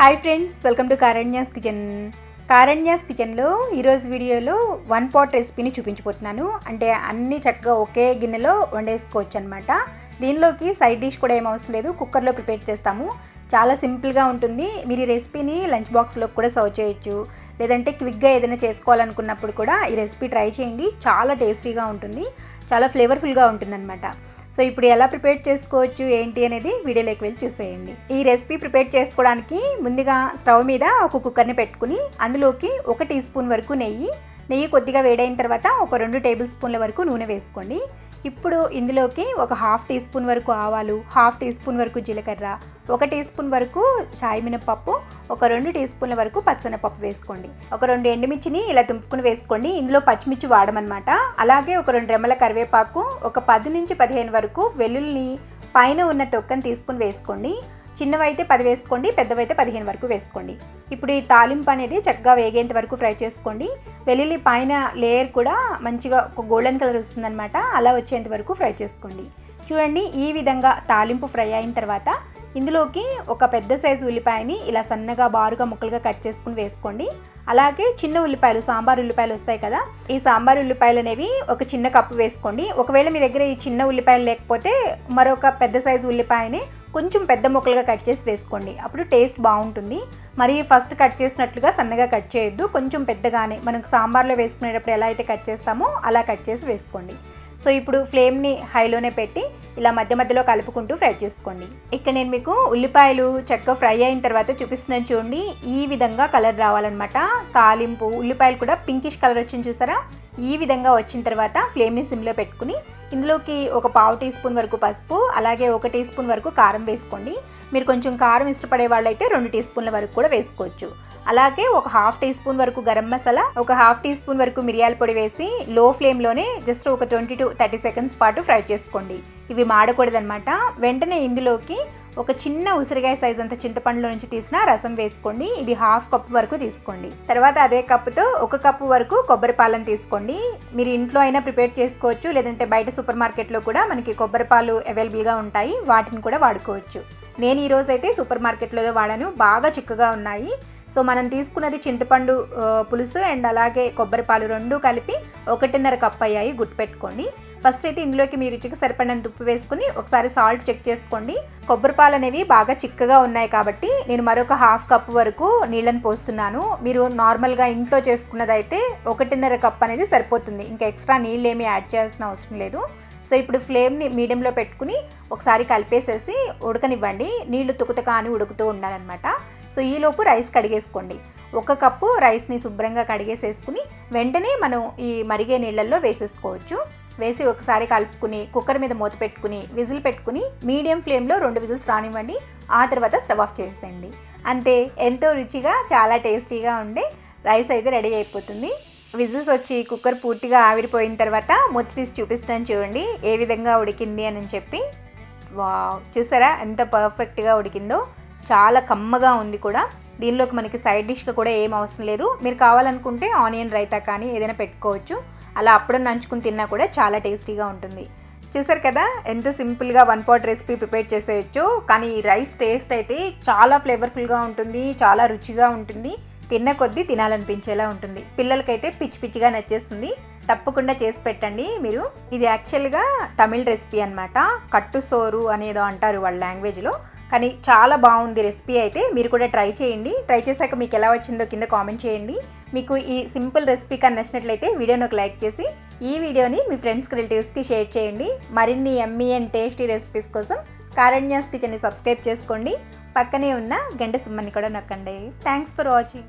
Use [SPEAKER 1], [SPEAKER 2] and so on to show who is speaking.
[SPEAKER 1] Hi friends welcome to Karanya's kitchen Karanya's కిచెన్లో ఈరోజు వీడియోలో వన్ పాట్ రెసిపీని చూపించబోతున్నాను. అంటే అన్ని చక్కగా ఒకే గిన్నెలో వండేసుకోవచ్చు అనమాట దీనిలోకి సైడ్ డిష్ కూడా ఏం అవసరం లేదు కుక్కర్లో ప్రిపేర్ చేస్తాము. చాలా సింపుల్గా ఉంటుంది. మీరు ఈ రెసిపీని లంచ్ బాక్స్లో కూడా సర్వ్ చేయొచ్చు. లేదంటే క్విక్గా ఏదైనా చేసుకోవాలనుకున్నప్పుడు కూడా ఈ రెసిపీ ట్రై చేయండి. చాలా టేస్టీగా ఉంటుంది. చాలా ఫ్లేవర్ఫుల్గా ఉంటుందన్నమాట. సో ఇప్పుడు ఎలా ప్రిపేర్ చేసుకోవచ్చు ఏంటి అనేది వీడియోలోకి వెళ్ళి చూసేయండి. ఈ రెసిపీ ప్రిపేర్ చేసుకోవడానికి ముందుగా స్టవ్ మీద ఒక కుక్కర్ని పెట్టుకుని అందులోకి ఒక టీ స్పూన్ వరకు నెయ్యి నెయ్యి కొద్దిగా వేడైన తర్వాత ఒక రెండు టేబుల్ స్పూన్ల వరకు నూనె వేసుకోండి. ఇప్పుడు ఇందులోకి ఒక హాఫ్ టీ స్పూన్ వరకు ఆవాలు హాఫ్ టీ స్పూన్ వరకు జీలకర్ర ఒక టీ స్పూన్ వరకు చాయ్ మినపప్పు ఒక రెండు టీ స్పూన్ల వరకు పచ్చనపప్పు వేసుకోండి. ఒక రెండు ఎండుమిర్చిని ఇలా తుంపుకుని వేసుకోండి. ఇందులో పచ్చిమిర్చి వాడమన్నమాట. అలాగే ఒక రెండు రెమ్మల కరివేపాకు ఒక పది నుంచి పదిహేను వరకు వెల్లుల్ని పైన ఉన్న తొక్కని తీసుకుని వేసుకోండి. చిన్నవైతే పది వేసుకోండి పెద్దవైతే పదిహేను వరకు వేసుకోండి. ఇప్పుడు ఈ తాలింపు అనేది చక్కగా వేగేంత వరకు ఫ్రై చేసుకోండి. వెల్లుల్లి పైన లేయర్ కూడా మంచిగా ఒక గోల్డెన్ కలర్ వస్తుందన్నమాట. అలా వచ్చేంత వరకు ఫ్రై చేసుకోండి. చూడండి ఈ విధంగా తాలింపు ఫ్రై అయిన తర్వాత ఇందులోకి ఒక పెద్ద సైజు ఉల్లిపాయని ఇలా సన్నగా బారుగా ముక్కలుగా కట్ చేసుకుని వేసుకోండి. అలాగే చిన్న ఉల్లిపాయలు సాంబార్ ఉల్లిపాయలు వస్తాయి కదా ఈ సాంబార్ ఉల్లిపాయలు అనేవి ఒక చిన్న కప్పు వేసుకోండి. ఒకవేళ మీ దగ్గర ఈ చిన్న ఉల్లిపాయలు లేకపోతే మరొక పెద్ద సైజు ఉల్లిపాయని కొంచెం పెద్ద ముక్కలుగా కట్ చేసి వేసుకోండి. అప్పుడు టేస్ట్ బాగుంటుంది. మరి ఫస్ట్ కట్ చేసినట్లుగా సన్నగా కట్ చేయొద్దు. కొంచెం పెద్దగానే మనకు సాంబార్లో వేసుకునేటప్పుడు ఎలా అయితే కట్ చేస్తామో అలా కట్ చేసి వేసుకోండి. సో ఇప్పుడు ఫ్లేమ్ని హైలోనే పెట్టి ఇలా మధ్య మధ్యలో కలుపుకుంటూ ఫ్రై చేసుకోండి. ఇక్కడ నేను మీకు ఉల్లిపాయలు చక్కగా ఫ్రై అయిన తర్వాత చూపిస్తున్నాను చూడండి. ఈ విధంగా కలర్ రావాలన్నమాట. తాలింపు ఉల్లిపాయలు కూడా పింకిష్ కలర్ వచ్చింది చూసారా? ఈ విధంగా వచ్చిన తర్వాత ఫ్లేమ్ని సిమ్లో పెట్టుకుని ఇందులోకి ఒక పావు టీ స్పూన్ వరకు పసుపు అలాగే ఒక టీ స్పూన్ వరకు కారం వేసుకోండి. మీరు కొంచెం కారం ఇష్టపడే వాళ్ళైతే రెండు టీ స్పూన్ల వరకు కూడా వేసుకోవచ్చు. అలాగే ఒక హాఫ్ టీ స్పూన్ వరకు గరం మసాలా ఒక హాఫ్ టీ స్పూన్ వరకు మిరియాల పొడి వేసి లో ఫ్లేమ్లోనే జస్ట్ ఒక ట్వంటీ టు థర్టీ సెకండ్స్ పాటు ఫ్రై చేసుకోండి. ఇవి మాడకూడదనమాట వెంటనే ఇందులోకి ఒక చిన్న ఉసిరికాయ సైజ్ అంత చింతపండులో నుంచి తీసిన రసం వేసుకోండి. ఇది హాఫ్ కప్ వరకు తీసుకోండి. తర్వాత అదే కప్పుతో ఒక కప్పు వరకు కొబ్బరి పాలను తీసుకోండి. మీరు ఇంట్లో అయినా ప్రిపేర్ చేసుకోవచ్చు. లేదంటే బయట సూపర్ మార్కెట్లో కూడా మనకి కొబ్బరి పాలు అవైలబుల్గా ఉంటాయి. వాటిని కూడా వాడుకోవచ్చు. నేను ఈరోజు అయితే సూపర్ మార్కెట్లో వాడాను. బాగా చిక్కగా ఉన్నాయి. సో మనం తీసుకున్నది చింతపండు పులుసు అండ్ అలాగే కొబ్బరి పాలు రెండు కలిపి ఒకటిన్నర కప్ అయ్యాయి. గుర్తుపెట్టుకోండి. ఫస్ట్ అయితే ఇందులోకి మీ రుచికి సరిపడినంత ఉప్పు వేసుకుని ఒకసారి సాల్ట్ చెక్ చేసుకోండి. కొబ్బరి పాలు అనేవి బాగా చిక్కగా ఉన్నాయి కాబట్టి నేను మరొక హాఫ్ కప్ వరకు నీళ్ళని పోస్తున్నాను. మీరు నార్మల్గా ఇంట్లో చేసుకున్నదైతే ఒకటిన్నర కప్ అనేది సరిపోతుంది. ఇంకా ఎక్స్ట్రా నీళ్ళు ఏమీ యాడ్ చేయాల్సిన అవసరం లేదు. సో ఇప్పుడు ఫ్లేమ్ని మీడియంలో పెట్టుకుని ఒకసారి కలిపేసేసి ఉడకనివ్వండి. నీళ్ళు తుకుతక అని ఉడుకుతూ ఉండాలన్నమాట. సో ఈలోపు రైస్ కడిగేసుకోండి. ఒక కప్పు రైస్ని శుభ్రంగా కడిగేసేసుకుని వెంటనే మనం ఈ మరిగే నీళ్ళల్లో వేసేసుకోవచ్చు. వేసి ఒకసారి కలుపుకుని కుక్కర్ మీద మూత పెట్టుకుని విజిల్ పెట్టుకుని మీడియం ఫ్లేమ్లో రెండు విజిల్స్ రానివ్వండి. ఆ తర్వాత స్టవ్ ఆఫ్ చేసేయండి. అంతే ఎంతో రుచిగా చాలా టేస్టీగా ఉండే రైస్ అయితే రెడీ అయిపోతుంది. విజిల్స్ వచ్చి కుక్కర్ పూర్తిగా ఆవిరిపోయిన తర్వాత మూత తీసి చూపిస్తాను చూడండి ఏ విధంగా ఉడికింది అని చెప్పి. వా చూసారా ఎంత పర్ఫెక్ట్గా ఉడికిందో? చాలా కమ్మగా ఉంది కూడా. దీనిలోకి మనకి సైడ్ డిష్గా కూడా ఏం అవసరం లేదు. మీరు కావాలనుకుంటే ఆనియన్ రైతా కానీ ఏదైనా పెట్టుకోవచ్చు. అలా అప్పుడు నంచుకుని తిన్నా కూడా చాలా టేస్టీగా ఉంటుంది. చూసారు కదా? ఎంత సింపుల్గా వన్ పాట్ రెసిపీ ప్రిపేర్ చేసేయచ్చు. కానీ ఈ రైస్ టేస్ట్ అయితే చాలా ఫ్లేవర్ఫుల్గా ఉంటుంది చాలా రుచిగా ఉంటుంది. తిన్న కొద్దీ తినాలనిపించేలా ఉంటుంది. పిల్లలకైతే పిచ్చి పిచ్చిగా నచ్చేస్తుంది. తప్పకుండా చేసి పెట్టండి మీరు. ఇది యాక్చువల్గా తమిళ్ రెసిపీ అనమాట కట్టు సోరు అనేదో అంటారు వాళ్ళ లాంగ్వేజ్లో. కానీ చాలా బాగుంది రెసిపీ అయితే. మీరు కూడా ట్రై చేయండి. ట్రై చేశాక మీకు ఎలా వచ్చిందో కింద కామెంట్ చేయండి. మీకు ఈ సింపుల్ రెసిపీ కానీ నచ్చినట్లయితే వీడియోని ఒక లైక్ చేసి ఈ వీడియోని మీ ఫ్రెండ్స్కి రిలేటివ్స్కి షేర్ చేయండి. మరిన్ని ఎమ్మీ అండ్ టేస్టీ రెసిపీస్ కోసం కారణ్యాస్ కిచెన్ని సబ్స్క్రైబ్ చేసుకోండి. పక్కనే ఉన్న గంట సిమ్మని కూడా నొక్కండి. Thanks for watching.